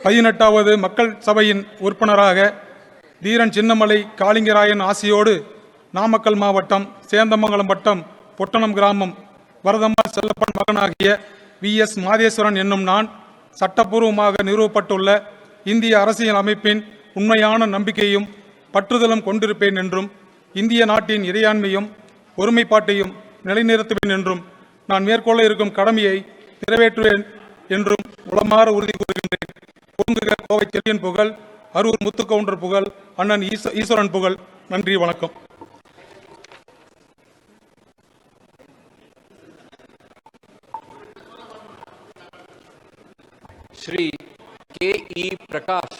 பதினெட்டாவது மக்கள் சபையின் உறுப்பினராக தீரன் சின்னமலை காளிங்கராயன் ஆசியோடு நாமக்கல் மாவட்டம் சேந்தமங்கலம் வட்டம் பொட்டணம் கிராமம் வரதம்மா செல்லப்பன் மகனாகிய வி எஸ் மாதேஸ்வரன் என்னும் நான் சட்டப்பூர்வமாக நிறுவப்பட்டுள்ள இந்திய அரசியல் அமைப்பின் உண்மையான நம்பிக்கையும் பற்றுதலும் கொண்டிருப்பேன் என்றும் இந்திய நாட்டின் இறையாண்மையும் ஒருமைப்பாட்டையும் நிலைநிறுத்துவேன் என்றும் நான் மேற்கொள்ள இருக்கும் கடமையை நிறைவேற்றுவேன் என்றும் உளமாற உறுதி கூறுகின்றேன். துவங்குக கோவை செல்லியன் புகழ் அரூர் முத்துக்கவுண்டர் புகழ் அண்ணன் ஈஸ்வரன் புகழ். நன்றி வணக்கம். Shri K E Prakash.